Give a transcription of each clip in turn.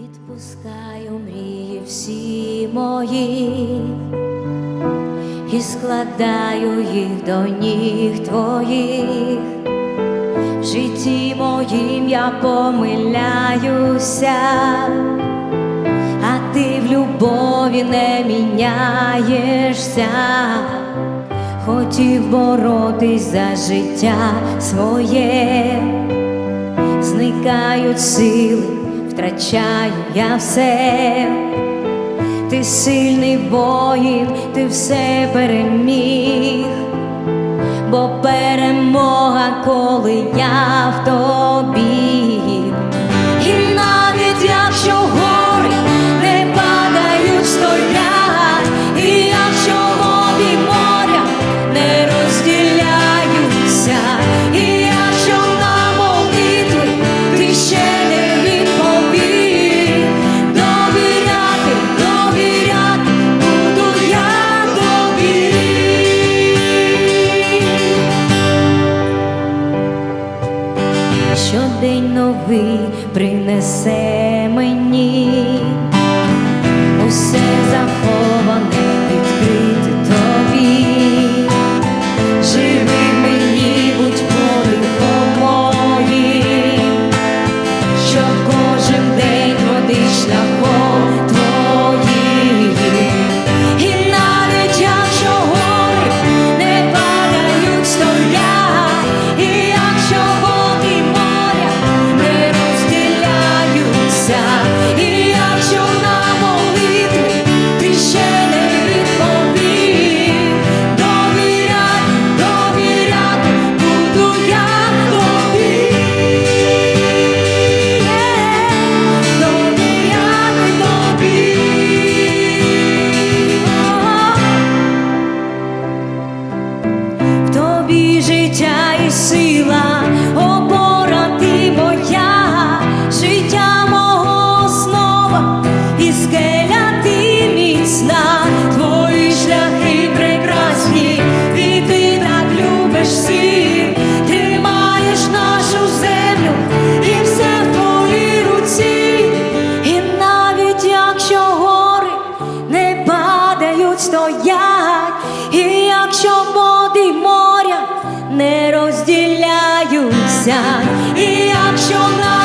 Відпускаю мрії всі мої і складаю їх до ніг твоїх, в житті моїм я помиляюся, а ти в любові не міняєшся, хотів боротись за життя своє, зникають сили втрачаю я все, ти сильний воїн, ти все переміг, бо перемога, коли я в тобі принесе мені усе заховане. серця, і якщо на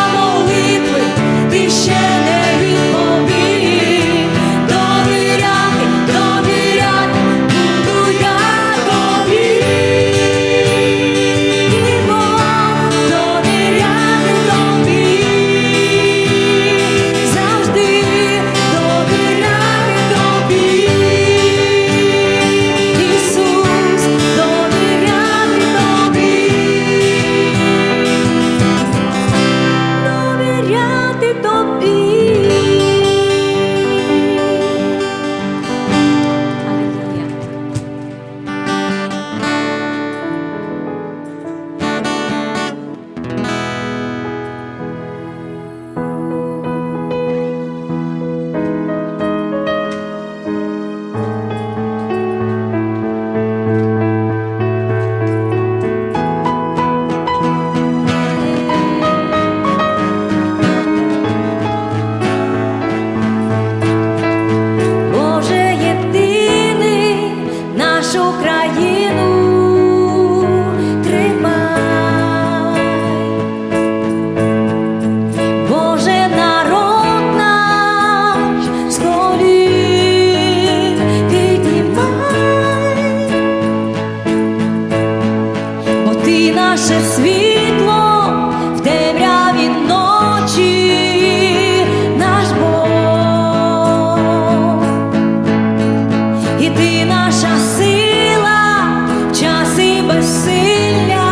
і наша сила, в часи безсилля,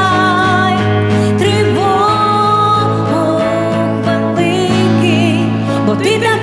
тривог великий, бо ти.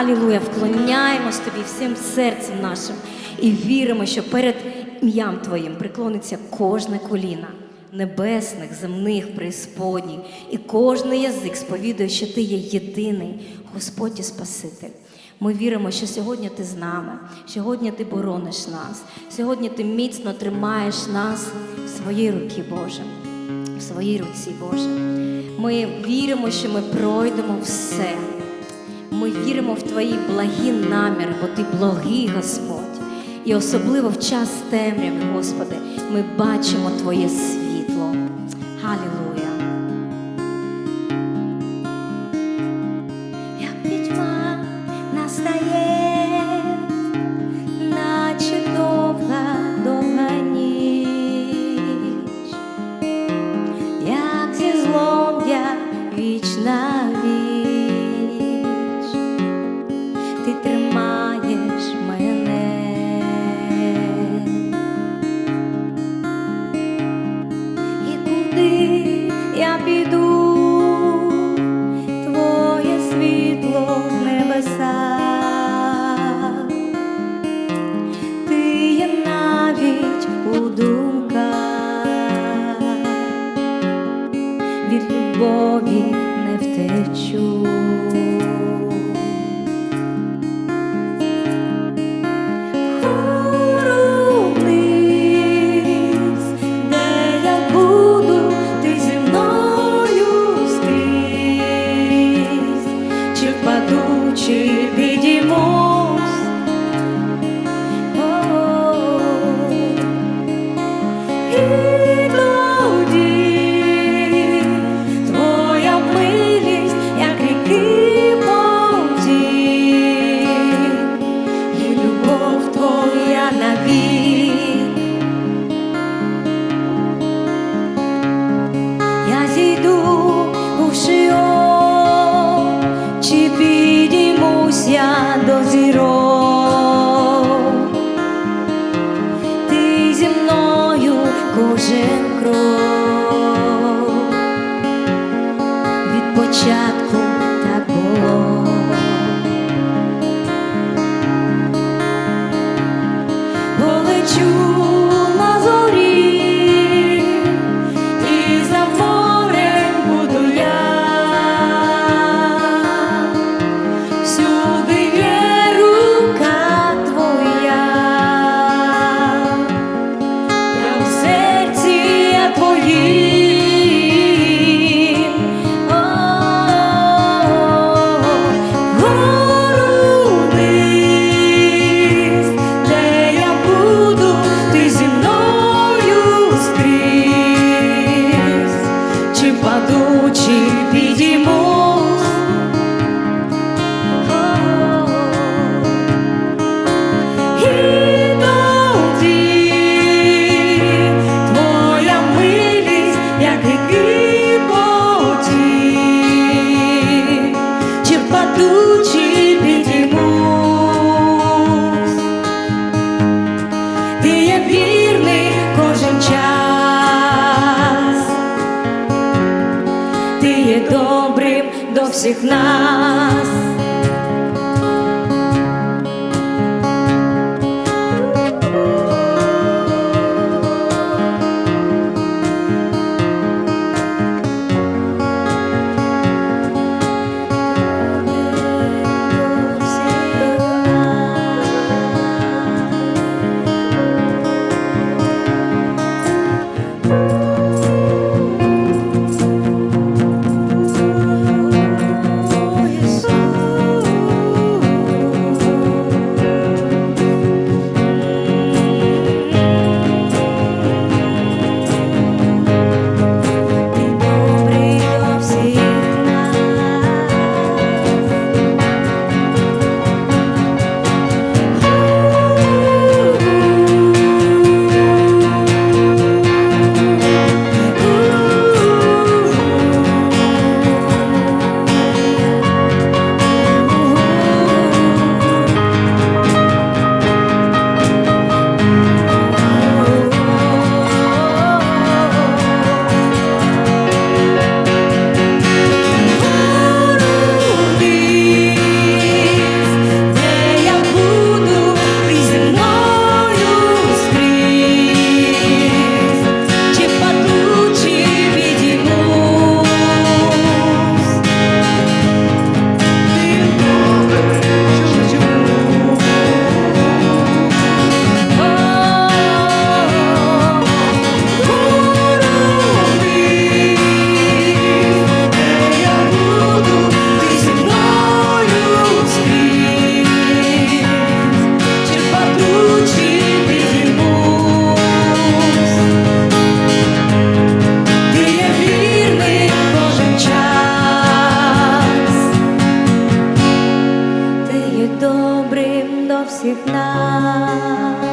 Алілуя, вклоняємось тобі всім серцем нашим і віримо, що перед ім'ям Твоїм приклониться кожне коліна небесних, земних, преісподніх, і кожний язик сповідує, що ти є єдиний Господь і Спаситель. Ми віримо, що сьогодні ти з нами, сьогодні ти борониш нас, сьогодні ти міцно тримаєш нас в своїй руці, Боже, в своїй руці, Боже. Ми віримо, що ми пройдемо все. Ми віримо в твої благі наміри, бо ти благий Господь. І особливо в час темряви, Господи, ми бачимо Твоє світло. Халілуя. любові не втечу. me. всіх нас.